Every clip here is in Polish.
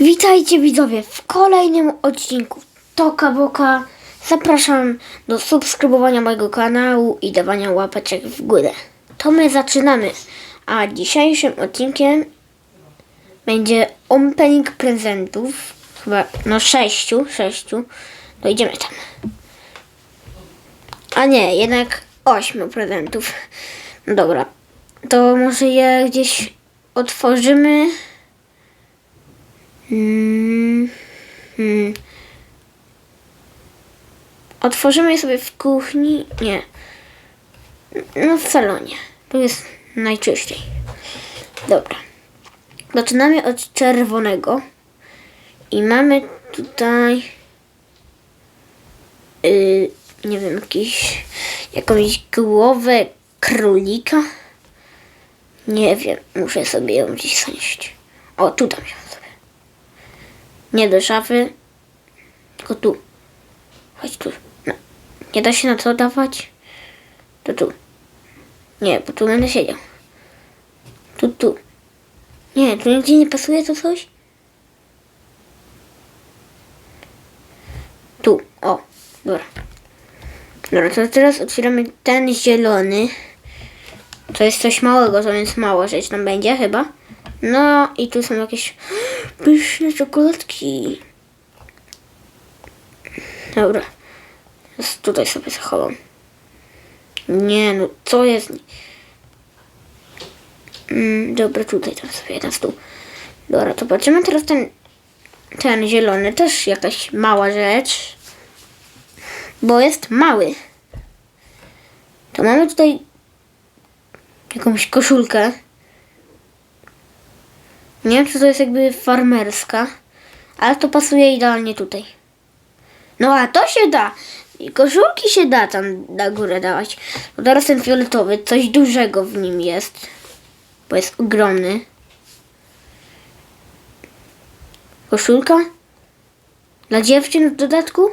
Witajcie widzowie w kolejnym odcinku Toka Boka. Zapraszam do subskrybowania mojego kanału i dawania łapeczek w górę. To my zaczynamy. A dzisiejszym odcinkiem będzie opening prezentów. Chyba no sześciu, sześciu. To idziemy tam. A nie, jednak ośmiu prezentów. No dobra. To może je gdzieś otworzymy. Mm, mm. Otworzymy je sobie w kuchni. Nie. No w salonie. Tu jest najczyściej. Dobra. Zaczynamy od czerwonego. I mamy tutaj. Yy, nie wiem, jakiś, jakąś głowę królika. Nie wiem, muszę sobie ją gdzieś zanieść. O, tu dam ją. Nie do szafy, tylko tu. Chodź tu. No. Nie da się na to dawać? To tu. Nie, bo tu będę siedział. Tu, tu. Nie, tu nigdzie nie pasuje to coś? Tu, o, dobra. Dobra, to teraz otwieramy ten zielony. To jest coś małego, to więc mała rzecz tam będzie chyba. No i tu są jakieś pyszne czekoladki. Dobra. Teraz tutaj sobie zachowam. Nie no, co jest? Mm, dobra, tutaj tam sobie jeden stół. Dobra, to patrzymy teraz ten, ten zielony, też jakaś mała rzecz. Bo jest mały. To mamy tutaj jakąś koszulkę. Nie wiem, czy to jest jakby farmerska, ale to pasuje idealnie tutaj. No a to się da. I koszulki się da tam na górę dawać. Bo teraz ten fioletowy, coś dużego w nim jest. Bo jest ogromny. Koszulka? Dla dziewczyn w dodatku?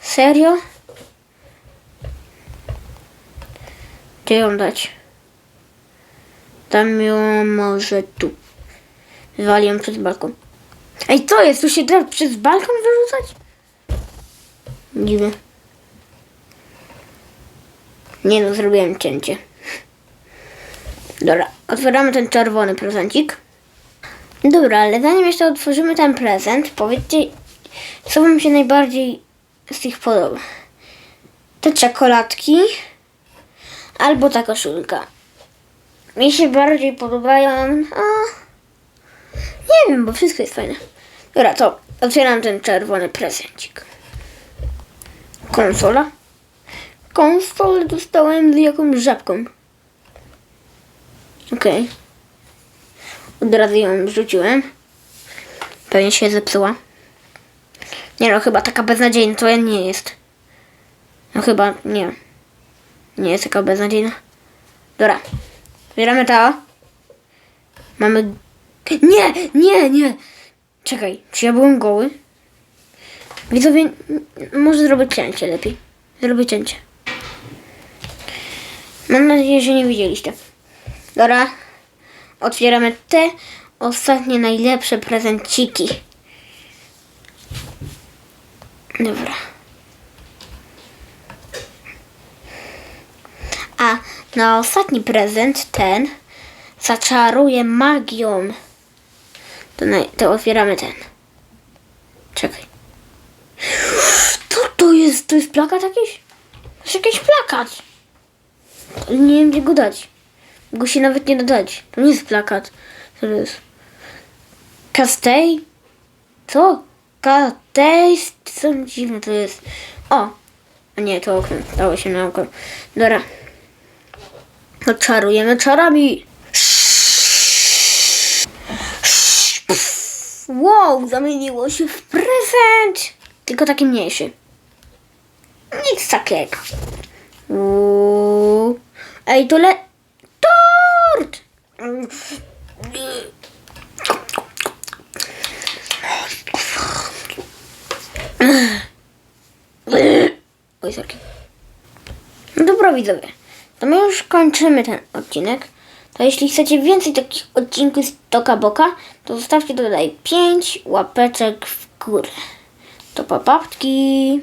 Serio? Gdzie ją dać? Dam ją może tu. Wywali ją przez balkon. Ej, co jest? Tu się da przez balkon wyrzucać? Dziwne. Nie no, zrobiłem cięcie. Dobra, otwieramy ten czerwony prezencik. Dobra, ale zanim jeszcze otworzymy ten prezent, powiedzcie, co wam się najbardziej z tych podoba. Te czekoladki albo ta koszulka. Mi się bardziej podobają, a nie wiem, bo wszystko jest fajne. Dobra, to otwieram ten czerwony prezencik. Konsola. Konsolę dostałem z jakąś żabką. Okej. Od razu ją wrzuciłem. Pewnie się zepsuła. Nie no, chyba taka beznadziejna to nie jest. No chyba nie. Nie jest taka beznadziejna. Dobra. Zbieramy to. Mamy... Nie, nie, nie. Czekaj, czy ja byłem goły? Widzowie, może zrobić cięcie lepiej. Zrobię cięcie. Mam nadzieję, że nie widzieliście. Dobra. Otwieramy te ostatnie najlepsze prezenciki. Dobra. A na ostatni prezent ten zaczaruje magią. To, naj- to otwieramy ten. Czekaj. Co to jest? To jest plakat jakiś? To jest jakiś plakat. Nie wiem gdzie go dać. Go się nawet nie da dać. To nie jest plakat. To jest? Kastej? Co? Kastej? Co dziwne to jest. O! A nie, to okno. Dało się na oko. Dobra. No czarujemy czarami. Wow, zamieniło się w prezent. Tylko taki mniejszy. Nic takiego. Ej, to le... Tort! Oj, sorki. Dobra widzowie, to my już kończymy ten odcinek. To jeśli chcecie więcej takich odcinków z Toka Boka, to zostawcie tutaj 5 łapeczek w górę. To papapki.